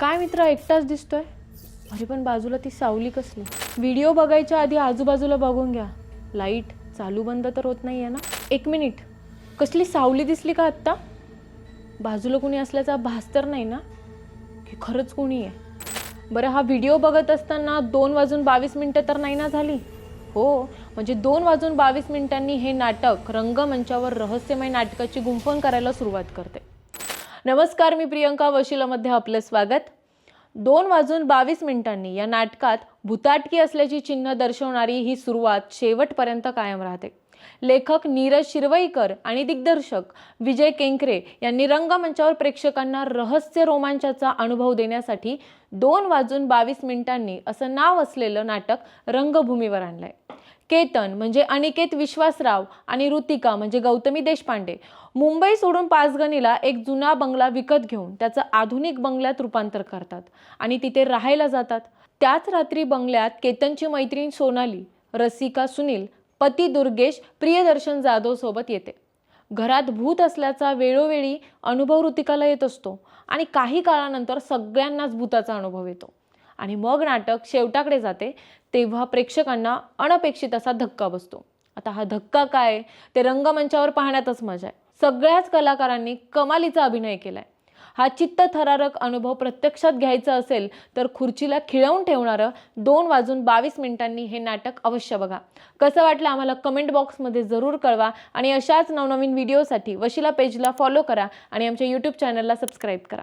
काय मित्र एकटाच दिसतोय? अरे पण बाजूला ती सावली कसली? व्हिडिओ बघायच्या आधी आजूबाजूला बघून घ्या. लाइट चालू बंद तर होत नाही आहे ना? एक मिनिट. कसली सावली दिसली का आत्ता? बाजूला कोणी असल्याचा भास तर नाही ना? की खरंच कोणी आहे? बरं हा व्हिडिओ बघत असताना दोन वाजून बावीस मिनटं तर नाही ना झाली? हो म्हणजे दोन वाजून बावीस मिनिटांनी हे नाटक रंगमंचावर रहस्यमय नाटकाची गुंफण करायला सुरुवात करते. नमस्कार मी प्रियंका वशिलामध्ये आपलं स्वागत. दोन वाजून बावीस मिनिटांनी या नाटकात भूताटकी असल्याची चिन्ह दर्शवणारी ही सुरुवात शेवटपर्यंत कायम राहते. लेखक नीरज शिरवईकर आणि दिग्दर्शक विजय केंकरे यांनी रंगमंचावर प्रेक्षकांना रहस्य रोमांचाचा अनुभव देण्यासाठी दोन वाजून बावीस मिनिटांनी असं नाव असलेलं नाटक रंगभूमीवर आणलंय. केतन म्हणजे अनिकेत विश्वासराव आणि ऋतिका म्हणजे गौतमी देशपांडे. मुंबई सोडून पाचगणीला एक जुना बंगला विकत घेऊन त्याचं आधुनिक बंगल्यात रूपांतर करतात आणि तिथे राहायला जातात. त्याच रात्री बंगल्यात केतनची मैत्रीण सोनाली रसिका सुनील पती दुर्गेश प्रियदर्शन जाधव सोबत येते. घरात भूत असल्याचा वेळोवेळी अनुभव ऋतिकाला येत असतो आणि काही काळानंतर सगळ्यांनाच भूताचा अनुभव येतो. आणि मग नाटक शेवटाकडे जाते तेव्हा प्रेक्षकांना अनपेक्षित असा धक्का बसतो. आता हा धक्का काय? ते रंगमंचावर पाहण्यातच मजा आहे. सगळ्याच कलाकारांनी कमालीचा अभिनय केलाय. हा चित्त थरारक अनुभव प्रत्यक्षात घ्यायचा असेल तर खुर्चीला खिळवून ठेवणारं दोन वाजून बावीस मिनिटांनी हे नाटक अवश्य बघा. कसं वाटलं आम्हाला कमेंट बॉक्समध्ये जरूर कळवा आणि अशाच नवनवीन व्हिडिओसाठी वशिला पेजला फॉलो करा आणि आमच्या यूट्यूब चॅनलला सबस्क्राईब करा.